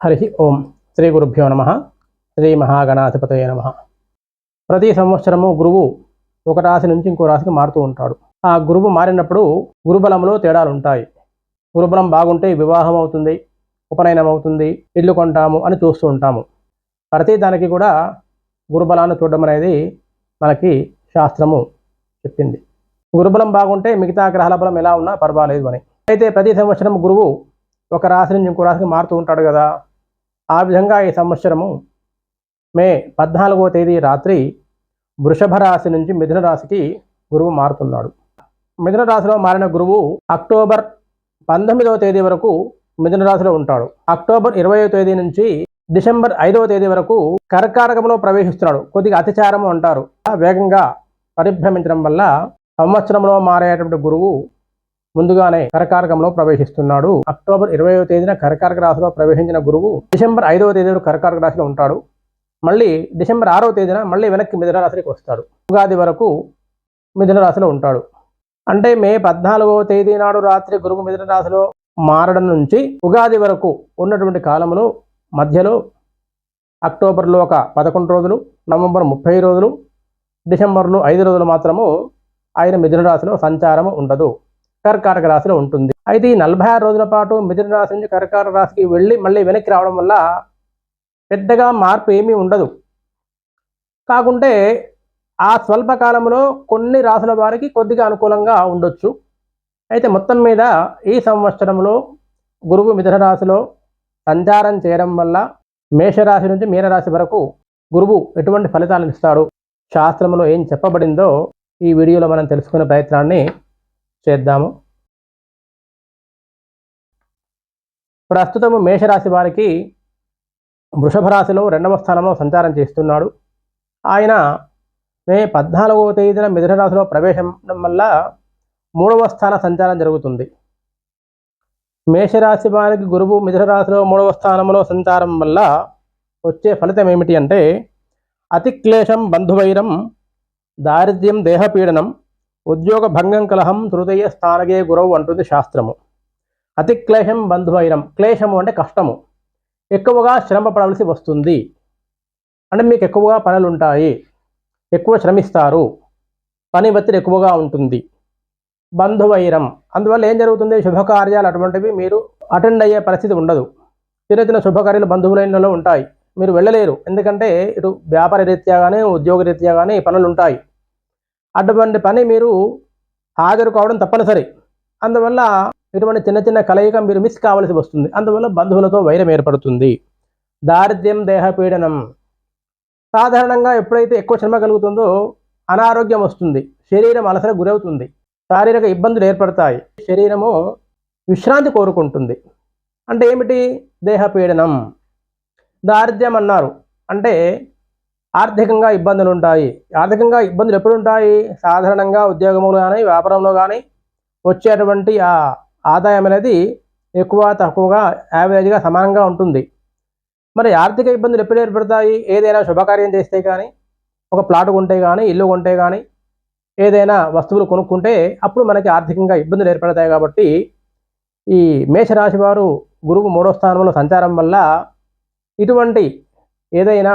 హరి ఓం శ్రీ గురుభ్యో నమ. శ్రీ మహాగణాధిపతయ నమ. ప్రతి సంవత్సరము గురువు ఒక రాశి నుంచి ఇంకో రాశికి మారుతూ ఉంటాడు. ఆ గురువు మారినప్పుడు గురుబలంలో తేడాలు ఉంటాయి. గురుబలం బాగుంటే వివాహం అవుతుంది ఉపనయనం అవుతుంది ఇల్లు కొంటాము అని చూస్తూ ఉంటాము. ప్రతి దానికి కూడా గురుబలాన్ని చూడడం అనేది మనకి శాస్త్రము చెప్పింది. గురుబలం బాగుంటే మిగతా గ్రహాల బలం ఎలా ఉన్నా పర్వాలేదు అని. అయితే ప్రతి సంవత్సరం గురువు ఒక రాశి నుంచి ఇంకో రాశికి మారుతూ ఉంటాడు కదా ఆ విధంగా ఈ సంవత్సరము మే పద్నాలుగో తేదీ రాత్రి వృషభ రాశి నుంచి మిథున రాశికి గురువు మారుతున్నాడు. మిథున రాశిలో మారిన గురువు అక్టోబర్ పంతొమ్మిదవ తేదీ వరకు మిథున రాశిలో ఉంటాడు. అక్టోబర్ ఇరవయో తేదీ నుంచి డిసెంబర్ ఐదవ తేదీ వరకు కర్కాటకంలో ప్రవేశిస్తున్నాడు. కొద్దిగా అతిచారము అంటారు. వేగంగా పరిభ్రమించడం వల్ల సంవత్సరంలో మారేటువంటి గురువు ముందుగానే కరకారకంలో ప్రవేశిస్తున్నాడు. అక్టోబర్ ఇరవయో తేదీన కరకారక రాశిలో ప్రవేశించిన గురువు డిసెంబర్ ఐదవ తేదీన కరకారక రాశిలో ఉంటాడు. మళ్ళీ డిసెంబర్ ఆరవ తేదీన మళ్ళీ వెనక్కి మిథున రాశికి వస్తాడు. ఉగాది వరకు మిథున రాశిలో ఉంటాడు. అంటే మే పద్నాలుగవ తేదీ నాడు రాత్రి గురువు మిథున రాశిలో మారడం నుంచి ఉగాది వరకు ఉన్నటువంటి కాలంలో మధ్యలో అక్టోబర్లో ఒక పదకొండు రోజులు నవంబర్ ముప్పై రోజులు డిసెంబర్లో ఐదు రోజులు మాత్రము ఆయన మిథున రాశిలో సంచారము ఉండదు. కర్కాటక రాశిలో ఉంటుంది. అయితే ఈ నలభై ఆరు రోజుల పాటు మిథున రాశి నుంచి కర్కాటక రాశికి వెళ్ళి మళ్ళీ వెనక్కి రావడం వల్ల పెద్దగా మార్పు ఏమీ ఉండదు. కాకుంటే ఆ స్వల్పకాలంలో కొన్ని రాసుల వారికి కొద్దిగా అనుకూలంగా ఉండొచ్చు. అయితే మొత్తం మీద ఈ సంవత్సరంలో గురువు మిథున రాశిలో సంచారం చేయడం వల్ల మేషరాశి నుంచి మీనరాశి వరకు గురువు ఎటువంటి ఫలితాలను ఇస్తాడు శాస్త్రంలో ఏం చెప్పబడిందో ఈ వీడియోలో మనం తెలుసుకునే ప్రయత్నాన్ని చేద్దాము. ప్రస్తుతము మేషరాశి వారికి వృషభ రాశిలో రెండవ స్థానంలో సంచారం చేస్తున్నాడు. ఆయన మే పద్నాలుగవ తేదీన మిథున రాశిలో ప్రవేశం వల్ల మూడవ స్థాన సంచారం జరుగుతుంది. మేషరాశి వారికి గురువు మిథున రాశిలో మూడవ స్థానంలో సంచారం వల్ల వచ్చే ఫలితం ఏమిటి అంటే అతిక్లేశం బంధువైరం దారిద్ర్యం దేహపీడనం ఉద్యోగ భంగం కలహం హృదయ స్థానగే గురవు అంటుంది శాస్త్రము. అతి క్లేశం బంధువైరం. క్లేశము అంటే కష్టము. ఎక్కువగా శ్రమ పడవలసి వస్తుంది. అంటే మీకు ఎక్కువగా పనులు ఉంటాయి ఎక్కువ శ్రమిస్తారు. పని ఒత్తిడి ఎక్కువగా ఉంటుంది. బంధువైరం. అందువల్ల ఏం జరుగుతుంది? శుభకార్యాలు అటువంటివి మీరు అటెండ్ అయ్యే పరిస్థితి ఉండదు. చిన్న చిన్న శుభకార్యాలు బంధువులైనలో ఉంటాయి. మీరు వెళ్ళలేరు. ఎందుకంటే ఇటు వ్యాపార రీత్యా కానీ ఉద్యోగ రీత్యా కానీ పనులు ఉంటాయి అటువంటి పని మీరు హాజరు కావడం తప్పనిసరి. అందువల్ల ఇటువంటి చిన్న చిన్న కలయిక మీరు మిస్ కావాల్సి వస్తుంది. అందువల్ల బంధువులతో వైరం ఏర్పడుతుంది. దారిద్ర్యం దేహపీడనం. సాధారణంగా ఎప్పుడైతే ఎక్కువ శ్రమ కలుగుతుందో అనారోగ్యం వస్తుంది. శరీరం అలసర గురవుతుంది. శారీరక ఇబ్బందులు ఏర్పడతాయి. శరీరము విశ్రాంతి కోరుకుంటుంది. అంటే ఏమిటి? దేహపీడనం. దారిద్ర్యం అన్నారు. అంటే ఆర్థికంగా ఇబ్బందులు ఉంటాయి. ఆర్థికంగా ఇబ్బందులు ఎప్పుడు ఉంటాయి? సాధారణంగా ఉద్యోగంలో కానీ వ్యాపారంలో కానీ వచ్చేటువంటి ఆ ఆదాయం అనేది ఎక్కువ తక్కువగా యావరేజ్గా సమానంగా ఉంటుంది. మరి ఆర్థిక ఇబ్బందులు ఎప్పుడు ఏర్పడతాయి? ఏదైనా శుభకార్యం చేస్తే కానీ ఒక ప్లాట్ కొంటే కానీ ఇల్లు కొంటే కానీ ఏదైనా వస్తువులు కొనుక్కుంటే అప్పుడు మనకి ఆర్థికంగా ఇబ్బందులు ఏర్పడతాయి కాబట్టి ఈ మేషరాశి వారు గురువు మూడో స్థానంలో సంచారం వల్ల ఇటువంటి ఏదైనా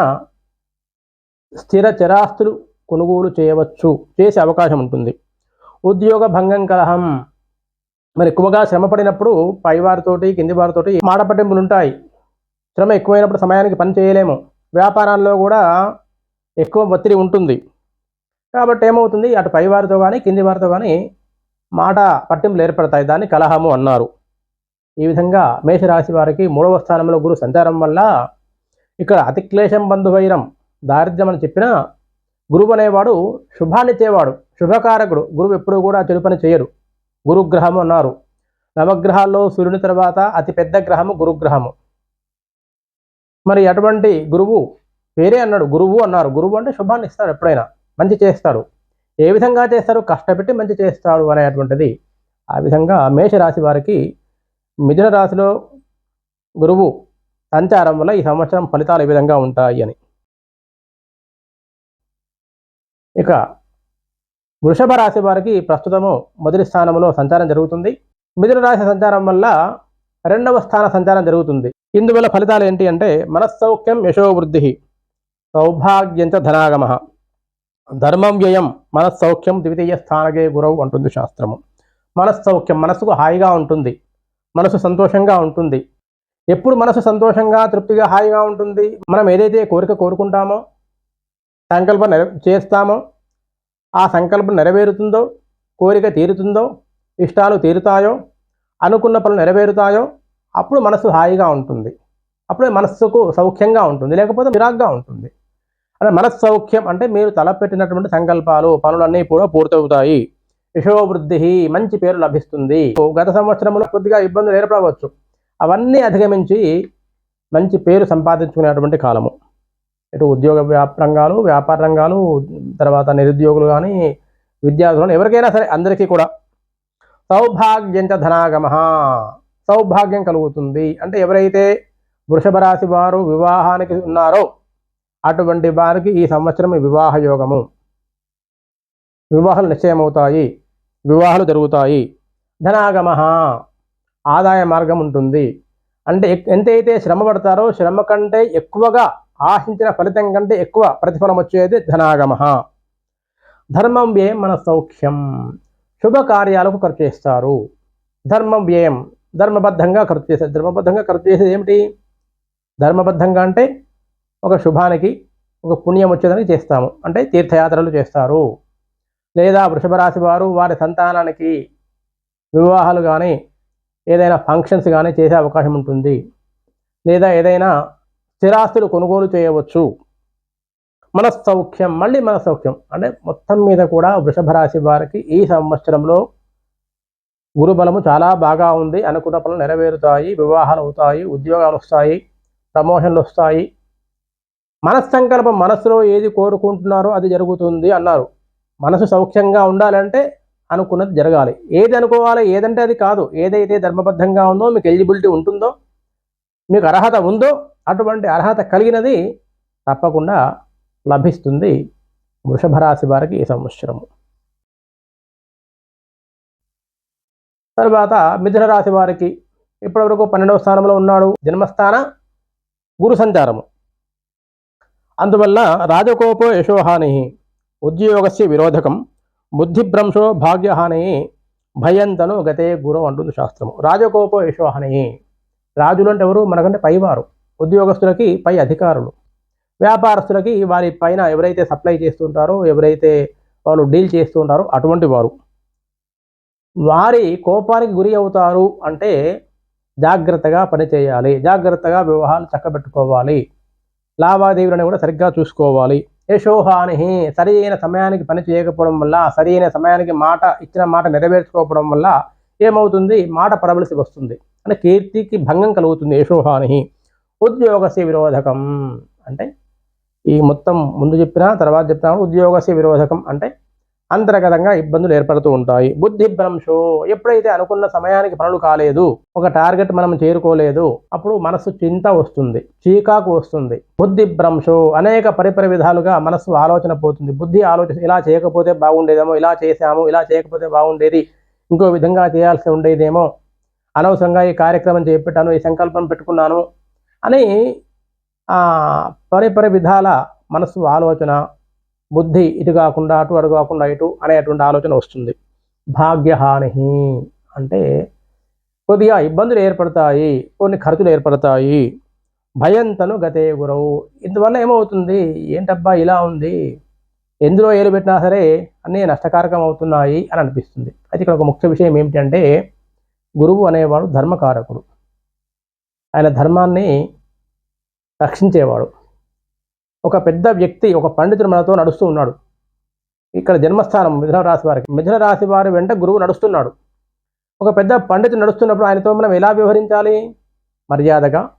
స్థిర చరాస్తులు కొనుగోలు చేయవచ్చు చేసే అవకాశం ఉంటుంది. ఉద్యోగ భంగం కలహం. మరి ఎక్కువగా శ్రమ పడినప్పుడు పైవారితోటి కింది వారితోటి మాట పట్టింపులు ఉంటాయి. శ్రమ ఎక్కువైనప్పుడు సమయానికి పని చేయలేము. వ్యాపారాల్లో కూడా ఎక్కువ ఒత్తిడి ఉంటుంది. కాబట్టి ఏమవుతుంది? అటు పైవారితో కానీ కింది వారితో కానీ మాట పట్టింపులు ఏర్పడతాయి. దాన్ని కలహము అన్నారు. ఈ విధంగా మేషరాశి వారికి మూడవ స్థానంలో గురు సంచారం వల్ల ఇక్కడ అతిక్లేశం బంధువైరం. దారిద్ర్యం అని చెప్పిన గురువు అనేవాడు శుభాన్నిచ్చేవాడు శుభకారకుడు. గురువు ఎప్పుడు కూడా చెడు పని చేయడు. గురుగ్రహము అన్నారు. నవగ్రహాల్లో సూర్యుని తర్వాత అతి పెద్ద గ్రహము గురుగ్రహము. మరి అటువంటి గురువు పేరే అన్నాడు. గురువు అన్నారు. గురువు అంటే శుభాన్ని ఇస్తాడు ఎప్పుడైనా. మంచి చేస్తాడు. ఏ విధంగా చేస్తారు కష్టపెట్టి మంచి చేస్తాడు అనేటువంటిది ఆ విధంగా మేషరాశి వారికి మిథున రాశిలో గురువు సంచారం వల్ల ఈ సంవత్సరం ఫలితాలు ఏ విధంగా ఉంటాయి అని. ఇక వృషభ రాశి వారికి ప్రస్తుతము మొదటి స్థానంలో సంచారం జరుగుతుంది. మిథున రాశి సంచారం వల్ల రెండవ స్థాన సంచారం జరుగుతుంది. ఇందువల్ల ఫలితాలు ఏంటి అంటే మనస్సౌఖ్యం యశోవృద్ధి సౌభాగ్యంచ ధనాగమ. ధర్మం వ్యయం మనస్సౌఖ్యం ద్వితీయ స్థానకే గురవు అంటుంది శాస్త్రము. మనస్సౌఖ్యం మనసుకు హాయిగా ఉంటుంది మనసు సంతోషంగా ఉంటుంది. ఎప్పుడు మనసు సంతోషంగా తృప్తిగా హాయిగా ఉంటుంది మనం ఏదైతే కోరిక కోరుకుంటామో సంకల్పం నెర చేస్తామో ఆ సంకల్పం నెరవేరుతుందో కోరిక తీరుతుందో ఇష్టాలు తీరుతాయో అనుకున్న పనులు నెరవేరుతాయో అప్పుడు మనసు హాయిగా ఉంటుంది. అప్పుడే మనస్సుకు సౌఖ్యంగా ఉంటుంది. లేకపోతే విరాగ్గా ఉంటుంది. అంటే మనస్సౌఖ్యం అంటే మీరు తలపెట్టినటువంటి సంకల్పాలు పనులన్నీ కూడా పూర్తవుతాయి. యశోవృద్ధి మంచి పేరు లభిస్తుంది. గత సంవత్సరంలో కొద్దిగా ఇబ్బందులు ఏర్పడవచ్చు. అవన్నీ అధిగమించి మంచి పేరు సంపాదించుకునేటువంటి కాలము. ఇటు ఉద్యోగ రంగాలు వ్యాపార రంగాలు తర్వాత నిరుద్యోగులు కానీ విద్యార్థులు ఎవరికైనా సరే అందరికీ కూడా సౌభాగ్యంచ ధనాగమ సౌభాగ్యం కలుగుతుంది. అంటే ఎవరైతే వృషభ రాశి వారు వివాహానికి ఉన్నారో అటువంటి వారికి ఈ సంవత్సరం వివాహ యోగము. వివాహాలు నిశ్చయమవుతాయి. వివాహాలు జరుగుతాయి. ధనాగమ ఆదాయ మార్గం ఉంటుంది. అంటే ఎక్- ఎంతైతే శ్రమ పడతారో శ్రమ కంటే ఎక్కువగా ఆశించిన ఫలితం కంటే ఎక్కువ ప్రతిఫలం వచ్చేది ధనాగమ ధర్మం వ్యయం మన సౌఖ్యం. శుభకార్యాలకు ఖర్చు చేస్తారు. ధర్మం వ్యయం ధర్మబద్ధంగా ఖర్చు చేస్తారు ధర్మబద్ధంగా ఖర్చు చేసేది ఏమిటి? ధర్మబద్ధంగా అంటే ఒక శుభానికి ఒక పుణ్యం వచ్చేదానికి చేస్తాము. అంటే తీర్థయాత్రలు చేస్తారు. లేదా వృషభ రాశి వారు వారి సంతానానికి వివాహాలు కానీ ఏదైనా ఫంక్షన్స్ కానీ చేసే అవకాశం ఉంటుంది. లేదా ఏదైనా స్థిరాస్తులు కొనుగోలు చేయవచ్చు. మన సౌఖ్యం మళ్ళీ మన సౌఖ్యం అంటే మొత్తం మీద కూడా వృషభ రాశి వారికి ఈ సంవత్సరంలో గురుబలము చాలా బాగా ఉంది. అనుకున్న పనులు నెరవేరుతాయి. వివాహాలు అవుతాయి. ఉద్యోగాలు వస్తాయి. ప్రమోషన్లు వస్తాయి. మనస్సంకల్పం మనసులో ఏది కోరుకుంటున్నారో అది జరుగుతుంది అన్నారు. మనసు సౌఖ్యంగా ఉండాలంటే అనుకున్నది జరగాలి. ఏది అనుకోవాలి ఏదంటే అది కాదు. ఏదైతే ధర్మబద్ధంగా ఉందో మీకు ఎలిజిబిలిటీ ఉంటుందో మీకు అర్హత ఉందో అటువంటి అర్హత కలిగినది తప్పకుండా లభిస్తుంది వృషభరాశి వారికి ఈ సంవత్సరము. తర్వాత మిథున రాశి వారికి ఇప్పటివరకు పన్నెండవ స్థానంలో ఉన్నాడు. జన్మస్థాన గురు సంచారము. అందువల్ల రాజకోపో యశోహాని ఉద్యోగస్య విరోధకం బుద్ధిభ్రంశో భాగ్యహాని భయంతను గతే గురు అంటుంది శాస్త్రము. రాజకోపో యశోహాని రాజులు అంటే ఎవరు మనకంటే పైవారు. ఉద్యోగస్తులకి పై అధికారులు. వ్యాపారస్తులకి వారి పైన ఎవరైతే సప్లై చేస్తుంటారో ఎవరైతే వాళ్ళు డీల్ చేస్తుంటారో అటువంటి వారు. వారి కోపానికి గురి అవుతారు అంటే జాగ్రత్తగా పనిచేయాలి జాగ్రత్తగా వ్యవహారాలు చక్కబెట్టుకోవాలి. లావాదేవీలను కూడా సరిగ్గా చూసుకోవాలి. యశోహాని సరి అయిన సమయానికి పని చేయకపోవడం వల్ల సరి అయిన సమయానికి మాట ఇచ్చిన మాట నెరవేర్చుకోకపోవడం వల్ల ఏమవుతుంది? మాట పడవలసి వస్తుంది. అంటే కీర్తికి భంగం కలుగుతుంది యశోహాని ఉద్యోగస్య విరోధకం అంటే ఈ మొత్తం ముందు చెప్పిన తర్వాత చెప్పినా ఉద్యోగస్య విరోధకం అంటే అంతర్గతంగా ఇబ్బందులు ఏర్పడుతూ ఉంటాయి. బుద్ధి భ్రంశో ఎప్పుడైతే అనుకున్న సమయానికి పనులు కాలేదు ఒక టార్గెట్ మనం చేరుకోలేదు అప్పుడు మనసు చింత వస్తుంది చీకాకు వస్తుంది. బుద్ధి భ్రంశో అనేక పరిపరి విధాలుగా మనసు ఆలోచన పోతుంది. బుద్ధి ఆలోచన ఇలా చేయకపోతే బాగుండేదేమో ఇలా చేసాము ఇలా చేయకపోతే బాగుండేది ఇంకో విధంగా చేయాల్సి ఉండేదేమో. అనవసరంగా ఈ కార్యక్రమం చేపట్టాను ఈ సంకల్పం పెట్టుకున్నాను అని పరిపరి విధాల మనసు ఆలోచన బుద్ధి ఇటు కాకుండా అటు అటు కాకుండా ఇటు అనేటువంటి ఆలోచన వస్తుంది. భాగ్యహాని అంటే కొద్దిగా ఇబ్బందులు ఏర్పడతాయి కొన్ని ఖర్చులు ఏర్పడతాయి. భయంతను గతే గురవు. ఇందువల్ల ఏమవుతుంది? ఏంటబ్బా ఇలా ఉంది? ఎందులో ఏలు పెట్టినా సరే అన్నీ నష్టకారకం అవుతున్నాయి అని అనిపిస్తుంది. అయితే ఇక్కడ ఒక ముఖ్య విషయం ఏమిటంటే గురువు అనేవాడు ధర్మకారకుడు. ఆయన ధర్మాన్ని రక్షించేవాడు. ఒక పెద్ద వ్యక్తి ఒక పండితుడు మనతో నడుస్తూ ఉన్నాడు. ఇక్కడ జన్మస్థానం మిథున రాశి వారికి. మిథున రాశి వారి వెంట గురువు నడుస్తున్నాడు. ఒక పెద్ద పండితుడు నడుస్తున్నప్పుడు ఆయనతో మనం ఎలా వ్యవహరించాలి? మర్యాదగా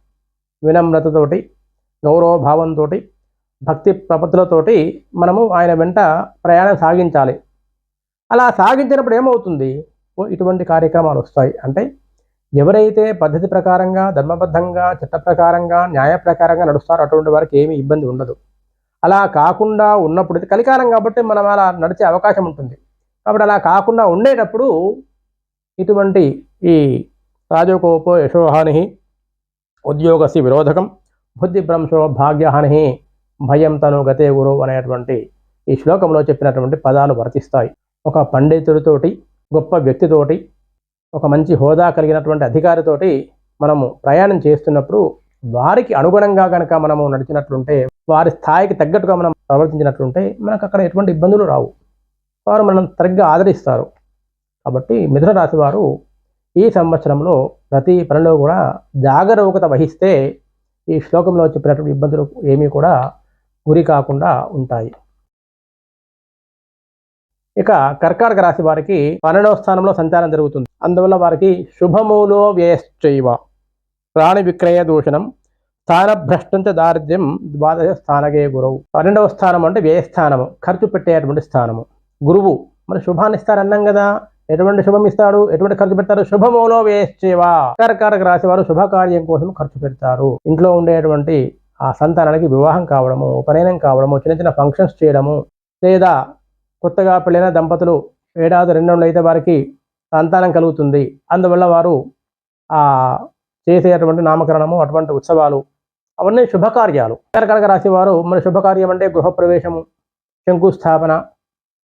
వినమ్రతతోటి గౌరవభావంతో భక్తి ప్రపత్తులతోటి మనము ఆయన వెంట ప్రయాణం సాగించాలి. అలా సాగించినప్పుడు ఏమవుతుంది? ఇటువంటి కార్యక్రమాలు వస్తాయి. అంటే ఎవరైతే పద్ధతి ప్రకారంగా ధర్మబద్ధంగా చట్ట ప్రకారంగా న్యాయ ప్రకారంగా నడుస్తారో అటువంటి వారికి ఏమీ ఇబ్బంది ఉండదు. అలా కాకుండా ఉన్నప్పుడు ఇది కలికాలం కాబట్టి మనం అలా నడిచే అవకాశం ఉంటుంది. కాబట్టి అలా కాకుండా ఉండేటప్పుడు ఇటువంటి ఈ రాజకోపో యశోహాని ఉద్యోగసి విరోధకం బుద్ధిభ్రంశో భాగ్యహాని భయం తను గతే గురు అనేటువంటి ఈ శ్లోకంలో చెప్పినటువంటి పదాలు వర్తిస్తాయి. ఒక పండితుడితోటి గొప్ప వ్యక్తితోటి ఒక మంచి హోదా కలిగినటువంటి అధికారితోటి మనము ప్రయాణం చేస్తున్నప్పుడు వారికి అనుగుణంగా కనుక మనము నడిచినట్లుంటే వారి స్థాయికి తగ్గట్టుగా మనం ప్రవర్తించినట్లుంటే మనకు అక్కడ ఎటువంటి ఇబ్బందులు రావు. వారు మనం సరిగ్గా ఆదరిస్తారు. కాబట్టి మిథున రాశి వారు ఈ సంవత్సరంలో ప్రతి పనిలో కూడా జాగరూకత వహిస్తే ఈ శ్లోకంలో చెప్పినటువంటి ఇబ్బందులు ఏమీ కూడా గురి కాకుండా ఉంటాయి. ఇక కర్కాటక రాశి వారికి పన్నెండవ స్థానంలో సంచారం జరుగుతుంది. అందువల్ల వారికి శుభమూలో వ్యయశ్చైవ. ప్రాణి విక్రయ దూషణం స్థానభ్రష్టంచ దారిద్ర్యం ద్వాదశ స్థానగే గురువు. పన్నెండవ స్థానం అంటే వ్యయస్థానము ఖర్చు పెట్టేటువంటి స్థానము. గురువు మరి శుభాన్ని ఇస్తారన్నాం కదా ఎటువంటి శుభం ఇస్తాడు ఎటువంటి ఖర్చు పెడతారు శుభమూలో వేశ్చేవా కర్కాటక రాశి వారు శుభకార్యం కోసం ఖర్చు పెడతారు. ఇంట్లో ఉండేటువంటి ఆ సంతానానికి వివాహం కావడము ఉపనయనం కావడము చిన్న చిన్న ఫంక్షన్స్ చేయడము లేదా కొత్తగా పెళ్ళైన దంపతులు ఏడాది రెండు అయితే వారికి సంతానం కలుగుతుంది. అందువల్ల వారు చేసేటువంటి నామకరణము అటువంటి ఉత్సవాలు అవన్నీ శుభకార్యాలు. కనక రాశి వారు మరి శుభకార్యం అంటే గృహప్రవేశము శంకుస్థాపన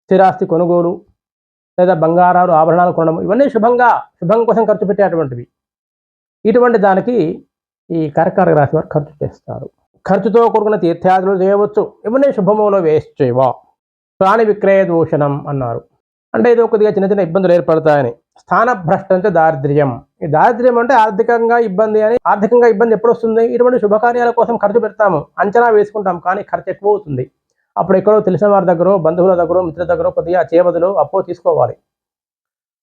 స్థిరాస్తి కొనుగోలు లేదా బంగారాలు ఆభరణాలు కొనడం. ఇవన్నీ శుభంగా శుభం కోసం ఖర్చు పెట్టేటువంటివి ఇటువంటి దానికి ఈ కర్కాటక రాశి వారు ఖర్చు చేస్తారు. ఖర్చుతో కూడుకున్న తీర్థయాత్రలు చేయవచ్చు. ఇవన్నీ శుభములో చేయవా ప్రాణి విక్రయ దూషణం అన్నారు. అంటే ఇది కొద్దిగా చిన్న చిన్న ఇబ్బందులు ఏర్పడతాయని. స్థానభ్రష్టంతో దారిద్ర్యం. ఈ దారిద్ర్యం అంటే ఆర్థికంగా ఇబ్బంది అని ఆర్థికంగా ఇబ్బంది ఎప్పుడు వస్తుంది? ఇటువంటి శుభకార్యాల కోసం ఖర్చు పెడతాము అంచనా వేసుకుంటాం కానీ ఖర్చు ఎక్కువ అవుతుంది. అప్పుడు ఎక్కడో తెలిసిన వారి దగ్గర బంధువుల దగ్గర మిత్రుల దగ్గర కొద్దిగా చేబదులు అప్పు తీసుకోవాలి.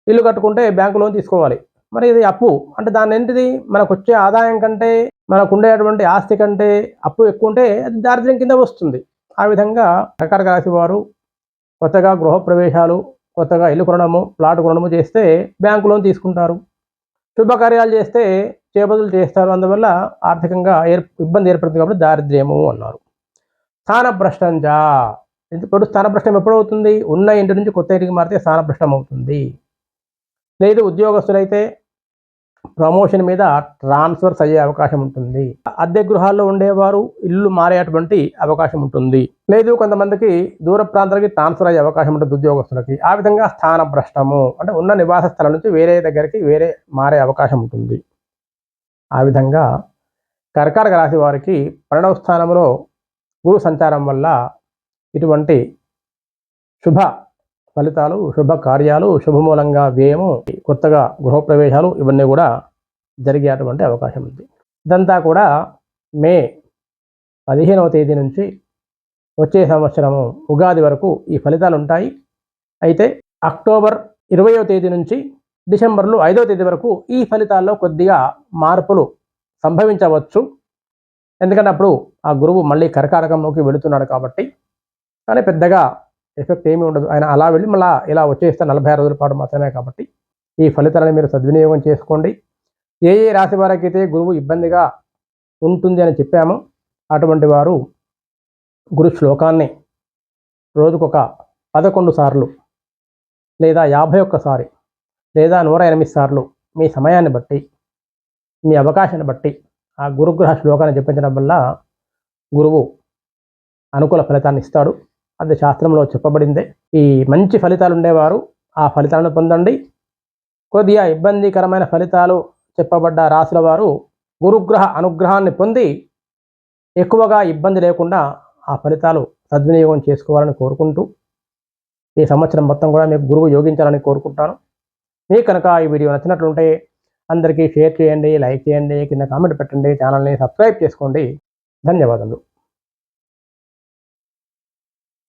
ఇల్లు కట్టుకుంటే బ్యాంకు లోన్ తీసుకోవాలి. మరి ఇది అప్పు. అంటే దాని ఏంటిది? మనకు వచ్చే ఆదాయం కంటే మనకు ఉండేటువంటి ఆస్తి కంటే అప్పు ఎక్కువ ఉంటే అది దారిద్ర్యం కింద వస్తుంది. ఆ విధంగా రకరకాల రాశి వారు కొత్తగా గృహప్రవేశాలు కొత్తగా ఇల్లు కొనడము ప్లాట్ కొనడము చేస్తే బ్యాంకు లోన్ తీసుకుంటారు. శుభకార్యాలు చేస్తే చేపదులు చేస్తారు. అందువల్ల ఆర్థికంగా ఏర్ ఇబ్బంది ఏర్పడుతుంది కాబట్టి దారిద్ర్యము అన్నారు. స్థానభ్రష్టంజా ఇప్పుడు స్థానభ్రష్టం ఎప్పుడవుతుంది? ఉన్న ఇంటి నుంచి కొత్త ఇంటికి మారితే స్థానభ్రష్టం అవుతుంది లేదు ఉద్యోగస్తులైతే ప్రమోషన్ మీద ట్రాన్స్ఫర్స్ అయ్యే అవకాశం ఉంటుంది. అద్దె గృహాల్లో ఉండేవారు ఇల్లు మారేటువంటి అవకాశం ఉంటుంది. లేదు కొంతమందికి దూర ప్రాంతాలకి ట్రాన్స్ఫర్ అయ్యే అవకాశం ఉంటుంది ఉద్యోగస్తులకి. ఆ విధంగా స్థాన భ్రష్టము అంటే ఉన్న నివాస స్థలం నుంచి వేరే దగ్గరికి వేరే మారే అవకాశం ఉంటుంది. ఆ విధంగా కర్కాటక రాశి వారికి పన్నెండవ స్థానంలో గురు సంచారం వల్ల ఇటువంటి శుభ ఫలితాలు శుభ కార్యాలు శుభమూలంగా వ్యయము కొత్తగా గృహప్రవేశాలు ఇవన్నీ కూడా జరిగేటువంటి అవకాశం ఉంది. ఇదంతా కూడా మే పదిహేనవ తేదీ నుంచి వచ్చే సంవత్సరము ఉగాది వరకు ఈ ఫలితాలు ఉంటాయి. అయితే అక్టోబర్ ఇరవయో తేదీ నుంచి డిసెంబర్లో ఐదో తేదీ వరకు ఈ ఫలితాల్లో కొద్దిగా మార్పులు సంభవించవచ్చు. ఎందుకంటే అప్పుడు ఆ గురువు మళ్ళీ కర్కాటకంలోకి వెళుతున్నాడు కాబట్టి కానీ పెద్దగా ఎఫెక్ట్ ఏమీ ఉండదు. ఆయన అలా వెళ్ళి మళ్ళీ ఇలా వచ్చేస్తే నలభై ఆరు రోజుల పాటు మాత్రమే కాబట్టి ఈ ఫలితాలను మీరు సద్వినియోగం చేసుకోండి. ఏ ఏ రాశి వారికైతే గురువు ఇబ్బందిగా ఉంటుంది అని చెప్పాము అటువంటి వారు గురు శ్లోకాన్ని రోజుకొక పదకొండు సార్లు లేదా యాభై ఒక్కసారి లేదా నూర ఎనిమిది సార్లు మీ సమయాన్ని బట్టి మీ అవకాశాన్ని బట్టి ఆ గురుగ్రహ శ్లోకాన్ని జపించడం వల్ల గురువు అనుకూల ఫలితాన్ని ఇస్తాడు. అది శాస్త్రంలో చెప్పబడిందే. ఈ మంచి ఫలితాలు ఉండేవారు. ఆ ఫలితాలను పొందండి. కొద్దిగా ఇబ్బందికరమైన ఫలితాలు చెప్పబడ్డ రాసుల వారు గురుగ్రహ అనుగ్రహాన్ని పొంది ఎక్కువగా ఇబ్బంది లేకుండా ఆ ఫలితాలు సద్వినియోగం చేసుకోవాలని కోరుకుంటూ ఈ సంవత్సరం మొత్తం కూడా మీకు గురువు యోగించాలని కోరుకుంటాను. మీకు కనుక ఈ వీడియో నచ్చినట్లుంటే అందరికీ షేర్ చేయండి లైక్ చేయండి కింద కామెంట్ పెట్టండి ఛానల్ని సబ్స్క్రైబ్ చేసుకోండి. ధన్యవాదాలు